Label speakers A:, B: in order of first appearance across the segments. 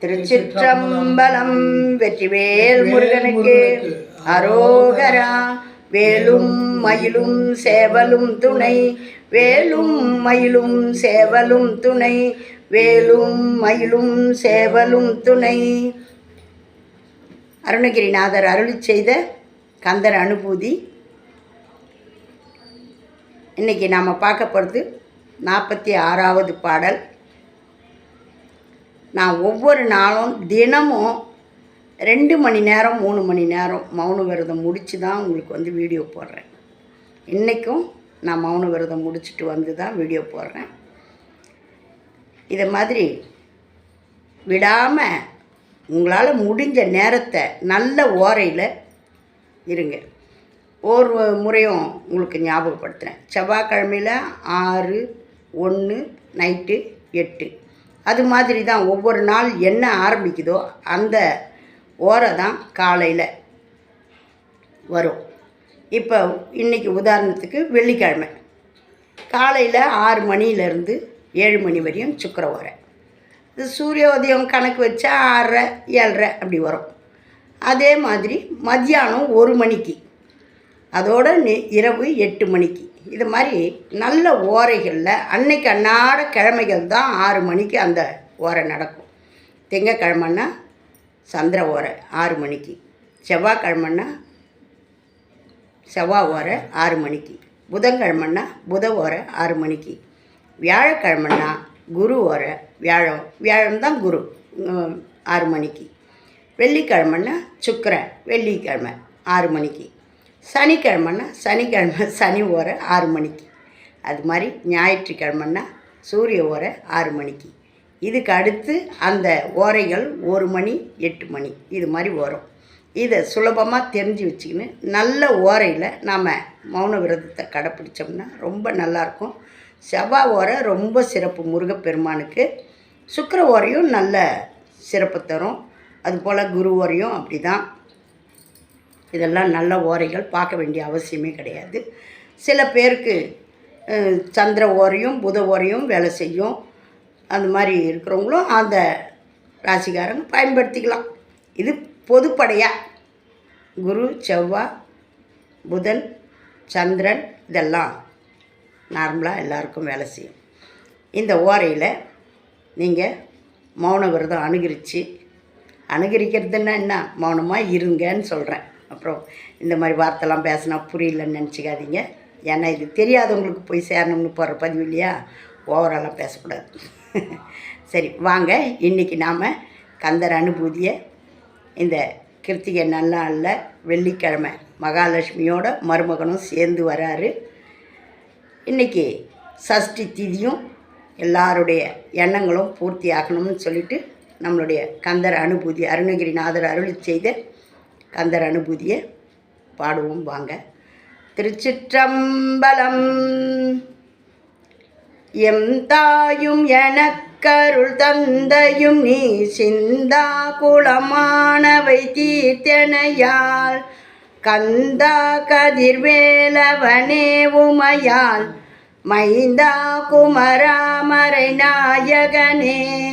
A: திருச்சிற்றம்பலம் வெற்றிவேல் முருகனுக்கு அரோகரா. வேலும் மயிலும் சேவலும் துணை. வேலும் மயிலும் சேவலும் துணை. வேலும் மயிலும் சேவலும் துணை. அருணகிரிநாதர் அருளி செய்த கந்தர் அனுபூதி. இன்றைக்கி நாம் பார்க்க போகிறது நாற்பத்தி ஆறாவது பாடல். நான் ஒவ்வொரு நாளும் தினமும் ரெண்டு மணி நேரம் மூணு மணி நேரம் மௌன விரதம் முடித்து தான் உங்களுக்கு வந்து வீடியோ போடுறேன். இன்றைக்கும் நான் மௌன விரதம் முடிச்சுட்டு வந்து தான் வீடியோ போடுறேன். இதை மாதிரி விடாமல் உங்களால் முடிஞ்ச நேரத்தை நல்ல ஓரையில் இருங்க. ஒரு முறையும் உங்களுக்கு ஞாபகப்படுத்துகிறேன் செவ்வாய்க்கிழமையில் ஆறு ஒன்று நைட்டு எட்டு. அது மாதிரி தான் ஒவ்வொரு நாள் என்ன ஆரம்பிக்குதோ அந்த ஓரை தான் காலையில் வரும். இப்போ இன்றைக்கி உதாரணத்துக்கு வெள்ளிக்கிழமை. காலையில் ஆறு மணியிலேருந்து ஏழு மணி வரையும் சுக்கர ஓரை. இது சூரியோதயம் கணக்கு வச்சா ஆறரை ஏழரை அப்படி வரும். அதே மாதிரி மத்தியானம் ஒரு மணிக்கு. அதோட இரவு எட்டு மணிக்கு. இது மாதிரி நல்ல ஓரைகளில் அன்னைக்கு அன்னாட கிழமைகள் தான் ஆறு மணிக்கு அந்த ஓரை நடக்கும். திங்கக்கிழமைன்னா சந்திர ஓரை ஆறு மணிக்கு. செவ்வாய்க்கிழமைன்னா செவ்வாய் ஓரை ஆறு மணிக்கு. புதன்கிழமைன்னா புத ஓரை ஆறு மணிக்கு. வியாழக்கிழமைன்னா குரு ஓரை வியாழம் வியாழம் தான் குரு ஆறு மணிக்கு. வெள்ளிக்கிழமைன்னா சுக்கரை வெள்ளிக்கிழமை ஆறு மணிக்கு. சனிக்கிழமைன்னா சனிக்கிழமை சனி ஓரை ஆறு மணிக்கு. அது மாதிரி ஞாயிற்றுக்கிழமைன்னா சூரிய ஓரை ஆறு மணிக்கு. இதுக்கு அடுத்து அந்த ஓரைகள் ஒரு மணி எட்டு மணி இது மாதிரி வரும். இதை சுலபமாக தெரிஞ்சு வச்சுக்கின்னு நல்ல ஓரையில் நாம் மௌன விரதத்தை கடைப்பிடிச்சோம்னா ரொம்ப நல்லாயிருக்கும். செவ்வாய் ஓரை ரொம்ப சிறப்பு முருகப்பெருமானுக்கு. சுக்கர ஓரையும் நல்ல சிறப்பு தரும். அதுபோல் குரு ஓரையும் அப்படி தான் இதெல்லாம் நல்ல ஓரைகள் பார்க்க வேண்டிய அவசியமே கிடையாது. சில பேருக்கு சந்திர ஓரையும் புத ஓரையும் வேலை செய்யும். அந்த மாதிரி இருக்கிறவங்களும் அந்த ராசிக்காரங்க பயன்படுத்திக்கலாம். இது பொதுப்படையாக குரு செவ்வாய் புதன் சந்திரன் இதெல்லாம் நார்மலாக எல்லாருக்கும் வேலை செய்யும். இந்த ஓரையில் நீங்கள் மௌன விரதம் அனுகரித்து அனுகரிக்கிறதுன்னா என்ன? மௌனமாக இருங்கன்னு சொல்கிறேன் அப்புறம் இந்த மாதிரி வார்த்தைலாம் பேசினா புரியலன்னு நினச்சிக்காதீங்க. ஏன்னா இது தெரியாதவங்களுக்கு போய் சேரணும்னு போடுற பதிவு இல்லையா? ஓவராலாம் பேசக்கூடாது. சரி வாங்க. இன்றைக்கி நாம் கந்தர் அனுபூதியை இந்த கிருத்திகை நல்லாளில் வெள்ளிக்கிழமை மகாலட்சுமியோட மருமகனும் சேர்ந்து வராரு. இன்றைக்கி சஷ்டி திதியும் எல்லாருடைய எண்ணங்களும் பூர்த்தி ஆகணும்னு சொல்லிட்டு நம்மளுடைய கந்தர் அனுபூதி அருணகிரிநாதர் அருளி செய்த கந்தர் அனுபூதியை பாடுவோம் வாங்க. திருச்சிற்றம்பலம். எம் தாயும் எனக்கருள் தந்தையும் நீ சிந்தா குளமானவை தீர்த்தனையால். கந்தா கதிர்வேலவனே உமையால். மைந்தா குமராமரை நாயகனே.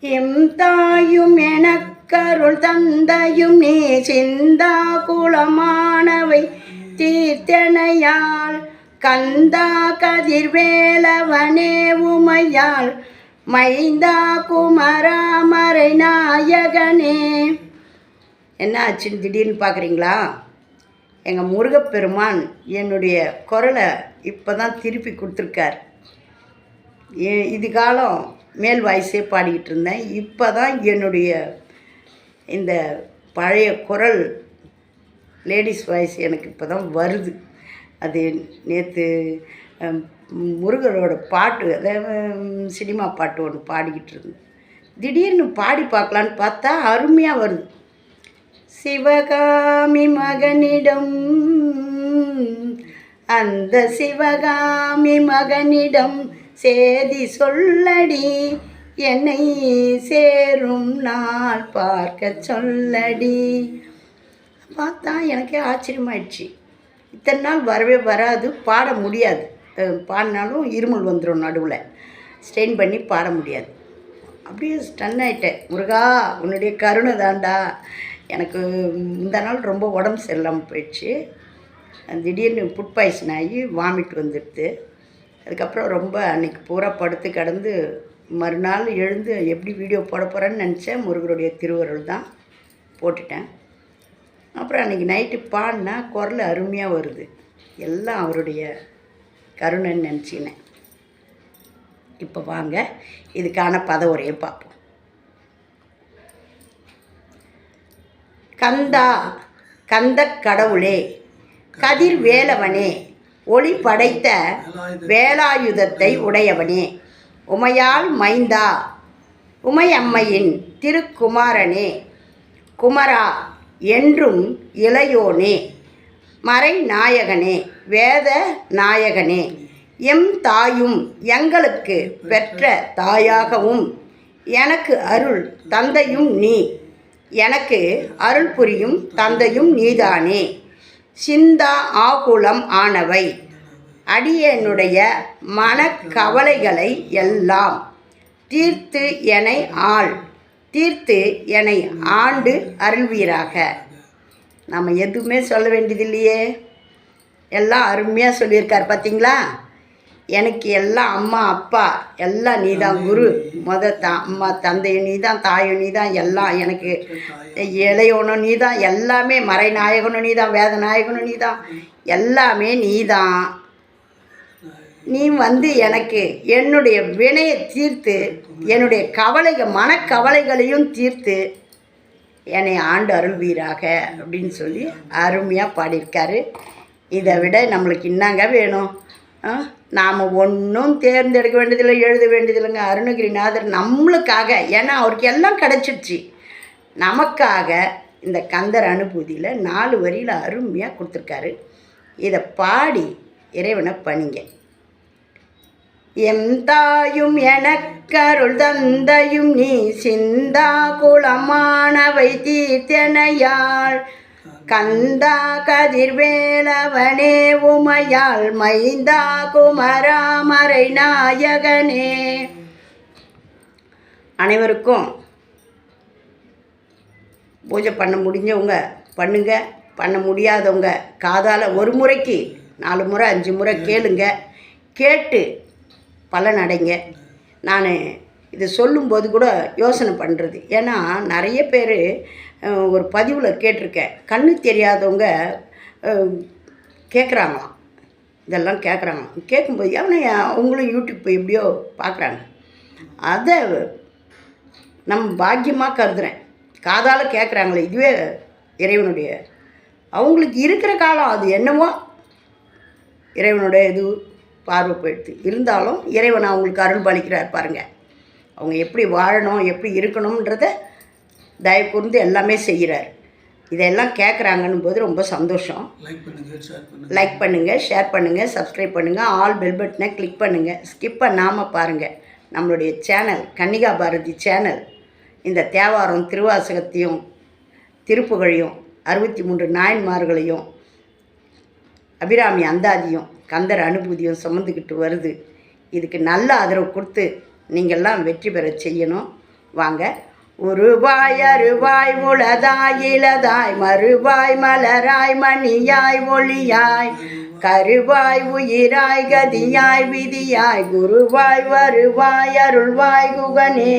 A: எம் தாயும் என கருள் தந்தையும் நீ சிந்தா குலமானவை தீர்த்தனையால். கந்தா கதிர்வேலவனே உமையால். மைந்தா குமராமரை நாயகனே. என்ன ஆச்சுன்னு திடீர்னு பார்க்குறீங்களா? எங்கள் முருகப்பெருமான் என்னுடைய குரலை இப்போ தான் திருப்பி கொடுத்துருக்கார். ஏ- இது காலம் மேல் வாய்ஸே பாடிக்கிட்டு இருந்தேன். இப்போ தான் என்னுடைய இந்த பழைய குரல் லேடிஸ் வாய்ஸ் எனக்கு இப்போ தான் வருது. அது நேற்று முருகரோட பாட்டு அதாவது சினிமா பாட்டு ஒன்று பாடிக்கிட்டு இருந்தேன். திடீர்னு பாடி பார்க்கலான்னு பார்த்தா அருமையாக வருது. சிவகாமி மகனிடம் அந்த சிவகாமி மகனிடம் சேதி சொல்லடி என்னை சேரும் நாள் பார்க்க சொல்லடி. பார்த்தா எனக்கே ஆச்சரியமாயிடுச்சு. இத்தனை நாள் வரவே வராது பாட முடியாது. பாடினாலும் இருமல் வந்துடும் நடுவில். ஸ்டெயின் பண்ணி பாட முடியாது. அப்படியே ஸ்டன் ஆயிட்டேன். முருகா உன்னுடைய கருணை தாண்டா எனக்கு இந்த நாள் ரொம்ப உடம்பு சரியில்லாமல் போயிடுச்சு. திடீர்னு ஃபுட் பாய்சன் ஆகி வாமிட் வந்துடுது. அதுக்கப்புறம் ரொம்ப அன்றைக்கி பூரா படுத்து கிடந்து மறுநாள் எழுந்து எப்படி வீடியோ போட போகிறேன்னு நினச்சேன். முருகருடைய திருவருள் தான் போட்டுட்டேன். அப்புறம் அன்றைக்கி நைட்டு பாடினா குரல் அருமையாக வருது. எல்லாம் அவருடைய கருணைன்னு நினச்சினேன். இப்போ வாங்க இதுக்கான பதவுரையை பார்ப்போம். கந்தா கந்த கடவுளே
B: கதிர் வேலவனே
A: ஒளி படைத்த வேலாயுதத்தை உடையவனே உமையால் மைந்தா. உமையம்மையின் திருக்குமாரனே. குமரா என்றும் இளையோனே. மறை நாயகனே வேத நாயகனே. எம் தாயும் எங்களுக்கு பெற்ற தாயாகவும் எனக்கு அருள் தந்தையும் நீ. எனக்கு அருள் புரியும் தந்தையும் நீதானே. சிந்தா ஆகுலம் ஆனவை. அடியனுடைய மனக்கவலைகளை எல்லாம் தீர்த்து என்னை ஆள் தீர்த்து என்னை ஆண்டு அருள்வீராக. நம்ம எதுவுமே சொல்ல வேண்டியதில்லையே. எல்லாம் அருமையாக சொல்லியிருக்கார் பார்த்தீங்களா எனக்கு எல்லாம் அம்மா அப்பா எல்லாம் நீ தான் குரு முத த அம்மா தந்தையும் நீ தான் தாயும் நீ தான் எல்லாம் எனக்கு இளையவனும் நீ தான் எல்லாமே மறைநாயகனும் நீ தான் வேத நாயகனும் நீ தான் எல்லாமே நீ தான் நீ வந்து எனக்கு என்னுடைய வினையை தீர்த்து என்னுடைய கவலைகள் மனக்கவலைகளையும் தீர்த்து என்னை ஆண்டு அருள்வீராக அப்படின்னு சொல்லி அருமையாக பாடியிருக்காரு. இதை விட நம்மளுக்கு என்னங்க வேணும்? நாம் ஒன்றும் தேர்ந்தெடுக்க வேண்டியதில்லை எழுத வேண்டியதில்லைங்க. அருணகிரிநாதர் நம்மளுக்காக ஏன்னா அவருக்கு எல்லாம் கிடச்சிடுச்சு நமக்காக இந்த கந்தர் அனுபூதியில் நாலு வரியில் அருமையாக கொடுத்துருக்காரு. இதை பாடி இறைவனை பணிங்க. எம் தாயும் எனக்கருள் தந்தையும் நீ சிந்தா குளமானவை தீர்த்தனையாள் கந்தா கதிர்வேலவனே உமையாள் மைந்தா குமராமரை நாயகனே. அனைவருக்கும் பூஜை பண்ண முடிஞ்சவங்க பண்ணுங்க பண்ண முடியாதவங்க காதால் ஒரு முறைக்கு நாலு முறை அஞ்சு முறை கேளுங்க. கேட்டு பலன் அடைங்க நான் இது சொல்லும்போது கூட யோசனை பண்ணுறது ஏன்னா நிறைய பேர் ஒரு பதிவில் கேட்டிருக்கேன். கண்ணு தெரியாதவங்க கேட்குறாங்களாம் இதெல்லாம் கேட்குறாங்களாம் கேட்கும்போது அவனை அவங்களும் யூடியூப் எப்படியோ பார்க்குறாங்க அதை நம் பாக்கியமாக கருதுகிறேன் காதால் கேட்குறாங்களே இதுவே இறைவனுடைய. அவங்களுக்கு இருக்கிற காலம் அது என்னவோ? இறைவனுடைய இது பார்வை போயிடுது இருந்தாலும் இறைவன் அவங்களுக்கு அருள் பாலிக்கிறார் பாருங்கள் அவங்க எப்படி வாழணும் எப்படி இருக்கணுன்றத தயவு கூர்ந்து எல்லாமே செய்கிறார். இதெல்லாம் கேட்குறாங்கன்னும் போது ரொம்ப சந்தோஷம்.
B: லைக்
A: பண்ணுங்கள் ஷேர் பண்ணுங்கள் சப்ஸ்கிரைப் பண்ணுங்கள் ஆல் பெல் பட்டனை கிளிக் பண்ணுங்கள் ஸ்கிப் பண்ணாமல் பாருங்கள் நம்மளுடைய சேனல் கன்னிகா பாரதி சேனல் இந்த தேவாரம் திருவாசகத்தையும் திருப்புகழையும் அறுபத்தி மூன்று நாயன்மார்களையும் அபிராமி அந்தாதியும் கந்தர் அனுபூதியும் சுமந்துக்கிட்டு வருது. இதுக்கு நல்ல ஆதரவு கொடுத்து நீங்கள்லாம் வெற்றி பெற செய்யணும். வாங்க. உருவாய் அருவாய் உளதாய் இளதாய் மறுவாய் மலராய் மணியாய் ஒளியாய்
B: கருவாய்
A: உயிராய் கதியாய் விதியாய் குருவாய் வருவாய் அருள்வாய் குகனே